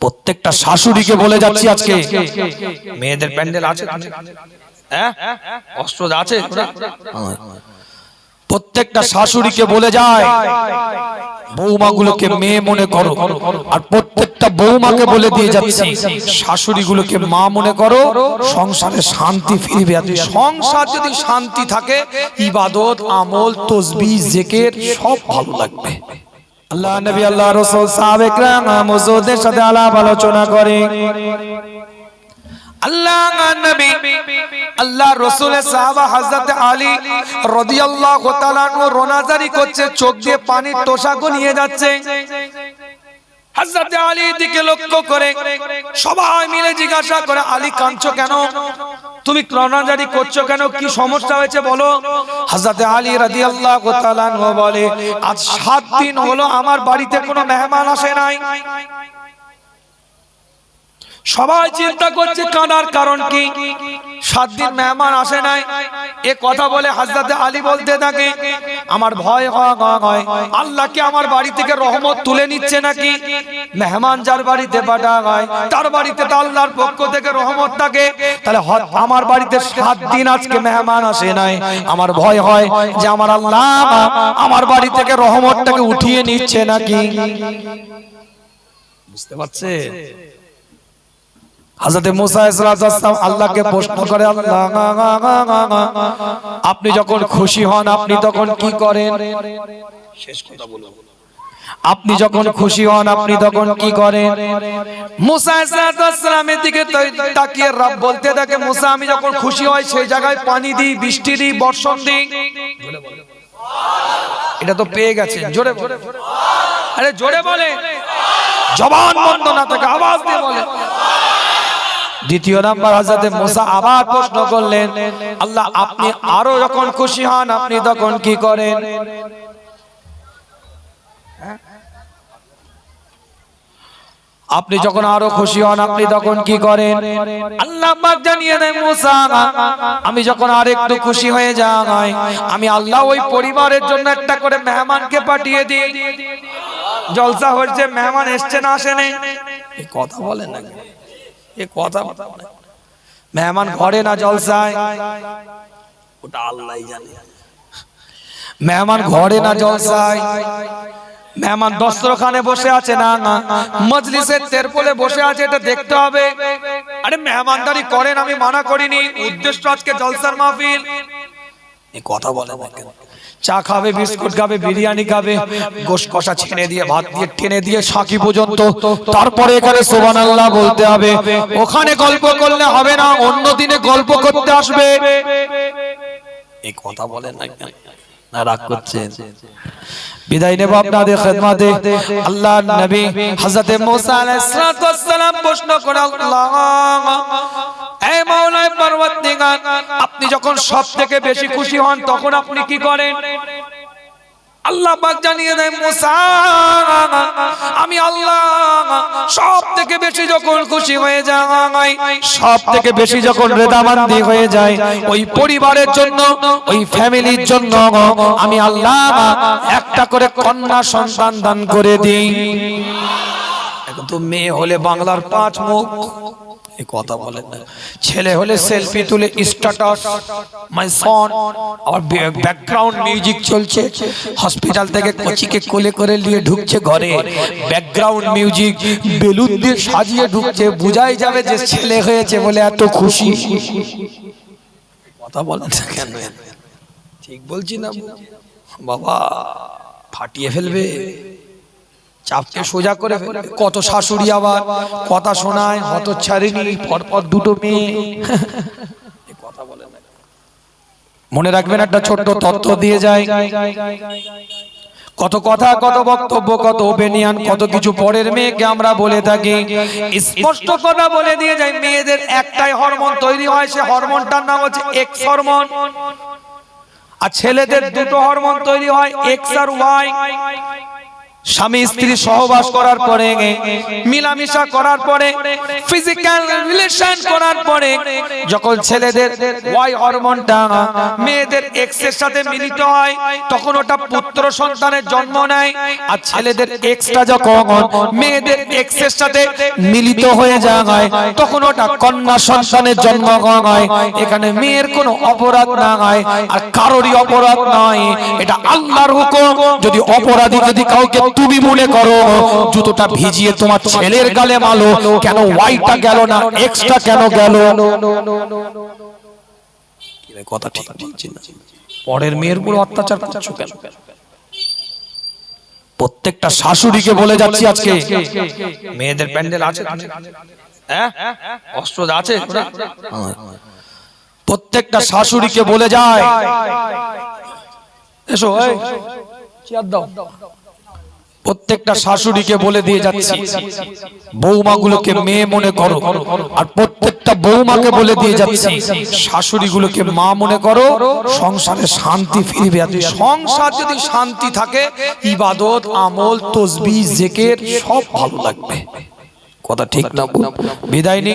প্রত্যেকটা শাশুড়িকে বলে যাচ্ছি আজকে। মেয়েদের প্যান্ডেল আছে হ্যাঁ? অস্ত্র আছে প্রত্যেকটা শাশুড়িকে বলে যায় বৌমাগুলোকে মেয়ে মনে করো। আর প্রত্যেকটা বৌমাকে বলে দিয়ে যাচ্ছি শাশুড়িগুলোকে মা মনে করো সংসারে শান্তি ফিরবে। সংসার যদি শান্তি থাকে ইবাদত আমল তসবি জেকের সব ভালো লাগবে। আল্লাহ নবী, আল্লাহ রসুল সাহাবেক মজুদের সাথে আলাপ আলোচনা করে। চোখ দিয়ে নিয়ে যাচ্ছে। দিকে লক্ষ্য করে সবাই মিলে জিজ্ঞাসা করে, আলী, কাঁদছো কেন? তুমি রোনাজারি করছ কেন? কি সমস্যা হয়েছে বলো? হাজরাতে আলী রাদিয়াল্লাহু আল্লাহ বলে, আজ সাত দিন হলো আমার বাড়িতে কোনো মেহমান আসে নাই। সবাই চিন্তা করছে কানার কারণ কি? সাত দিন মেহমান আসে নাই। এ কথা বলে হাজরাতে আলী বলতে থাকে, আমার ভয় হয় আল্লাহ কি আমার বাড়ি থেকে রহমত তুলে নিচ্ছে নাকি? মেহমান যার বাড়িতে পাঠা হয়, তার বাড়িতে তো আল্লাহর পক্ষ থেকে রহমত থাকে। তাহলে আমার বাড়িতে সাত দিন আজকে মেহমান আসে নাই। আমার ভয় হয় যে আমার আল্লাহ আমার বাড়ি থেকে রহমতটাকে উঠিয়ে নিচ্ছে নাকি? বুঝতে পারছে হযরতে মুসা ইসলাম আল্লাহকে প্রশ্ন করে আল্লাহ আপনি যখন খুশি হন আপনি তখন কি করেন? শেষ কথা বলুন আপনি যখন খুশি হন আপনি তখন কি করেন? মুসা ইসলামের দিকে তাকিয়ে রব বলতে থাকে মুসা আমি যখন খুশি হই সেই জায়গায় পানি দিই বৃষ্টি দিই বর্ষণ দিই। এটা তো পেয়ে গেছে জোরে আরে জোরে বলে জবান বন্ধ না থাকে আওয়াজ দিয়ে বলে দ্বিতীয় নাম্বার হাজাতে মোসা আবার প্রশ্ন করলেন, আল্লাহ, আপনি আরও যখন খুশি হন, আপনি তখন কি করেন? আপনি যখন আরও খুশি হন, আপনি তখন কি করেন? আল্লাহ জানিয়ে দেন, মুসা, আমি যখন আর একটু খুশি হয়ে যাই আমি আল্লাহ ওই পরিবারের জন্য একটা করে মেহমানকে পাঠিয়ে দিই। জলসা হচ্ছে মেহমান এসছে না আসেনি কথা বলেন না এ কথা মেহমান ঘরে না জলসায়? ওটা আল্লাহ জানে। মেহমান ঘরে না জলসায়? মেহমান দস্তরখানে বসে আছে না? না? মজলিসের তেরপলে বসে আছে এটা দেখতে হবে। আরে মেহমানদারি করেন আমি মানা করিনি। উদ্দেশ্য আজকে জলসার মাহফিল। এই কথা বলে না? চা খাবে বিস্কুট খাবে বিরিয়ানি খাবে গোশ কষা ছেনে দিয়ে ভাত দিয়ে টেনে দিয়ে সাকি পর্যন্ত। তারপরে এখানে সোবান আল্লাহ বলতে হবে ওখানে গল্প করলে হবে না অন্য দিনে গল্প করতে আসবে। এই কথা বলেন না? না রাগ করছেন। বিদায় নেব আপনাদের খেদমাতে। আল্লাহ নবী হযরত মুসা আলাইহিস সালাম প্রশ্ন করে আল্লাহ। আপনি যখন সব থেকে বেশি খুশি হন, তখন আপনি কি করেন? আল্লাহ পাক জানিয়ে দেয় মুসা, আমি আল্লাহ সব থেকে বেশি যখন খুশি হয়ে যাই, সব থেকে বেশি যখন রেদামান্দি হয়ে যায় ওই পরিবারের জন্য, ওই ফ্যামিলির জন্য, আমি আল্লাহ একটা করে কন্যা সন্তান দান করে দিই। এখন তো মেয়ে হলে বাংলার পাঁচ মুখ। এই কথা বলেন না। ছেলে হলে সেলফি তুলে স্ট্যাটাস মাই সন আর ব্যাকগ্রাউন্ড মিউজিক চলছে। হসপিটাল থেকে কোচিকে কোলে করে নিয়ে ঢুকছে ঘরে। ব্যাকগ্রাউন্ড মিউজিক বেলুন দিয়ে সাজিয়ে ঢুকছে। বুঝাই যাবে যে ছেলে হয়েছে বলে এত খুশি। কথা বলেন না কেন? ঠিক বলছি না বাবা ফাটিয়ে ফেলবে। চাপকে সোজা করে কত শাশুড়ি আবার কথা শোনায় হত ছাড়িনি পরপর দুটো মেয়ে। কথা বলে মনে রাখবেন একটা ছোট্ট তথ্য দিয়ে যায়। কত কথা, কত বক্তব্য, কত ওপেনিয়ন কত কিছু পরের মেয়েকে আমরা বলে থাকি। স্পষ্ট কথা বলে দিয়ে যাই মেয়েদের একটাই হরমোন তৈরি হয়, সে হরমোনটার নাম হচ্ছে এক্স হরমোন আর ছেলেদের দুটো হরমোন তৈরি হয় এক্স আর ওয়াই স্বামী স্ত্রী সহবাস করার পরে মিলামিশা করার পরে ফিজিক্যাল রিলেশন করার পরে যখন ছেলেদের ওয়াই হরমোনটা মেয়েদের এক্সের সাথে মিলিত হয় তখন ওটা পুত্র সন্তানের জন্ম নেয় আর ছেলেদের এক্সটা যখন মেয়েদের এক্সের সাথে মিলিত হয়ে যায় তখন ওটা কন্যা সন্তানের জন্ম হয় এখানে মেয়ের কোনো অপরাধ না হয় আর কারোরই অপরাধ নয় এটা আল্লাহর হুকুম যদি অপরাধী যদি কাউকে তুমি মনে করো জুতোটা ভিজিয়ে তোমার ছেলের গালে মালো, কেন ওয়াইটা গেল না এক্সট্রা কেন গেল? কথা ঠিক পরের মেয়ের উপর অত্যাচার করছ কেন? প্রত্যেকটা শাশুড়িকে বলে যাচ্ছি আজকে, মেয়েদের প্যান্ডেল আছে হ্যাঁ? অস্ত্র আছে প্রত্যেকটা শাশুড়িকে বলে যায়, এসো চেয়ার দাও। প্রত্যেকটা শাশুড়িকে বলে দিয়ে যাচ্ছি, বৌমাগুলোকে মেয়ে মনে করো, আর প্রত্যেকটা বৌমাকে বলে দিয়ে যাচ্ছি, শাশুড়িগুলোকে মা মনে করো, সংসারে শান্তি ফিরবে। আর সংসার যদি শান্তি থাকে, ইবাদত, আমল, তসবি, জেকের, সব ভালো লাগবে। কথা ঠিক না বিদায়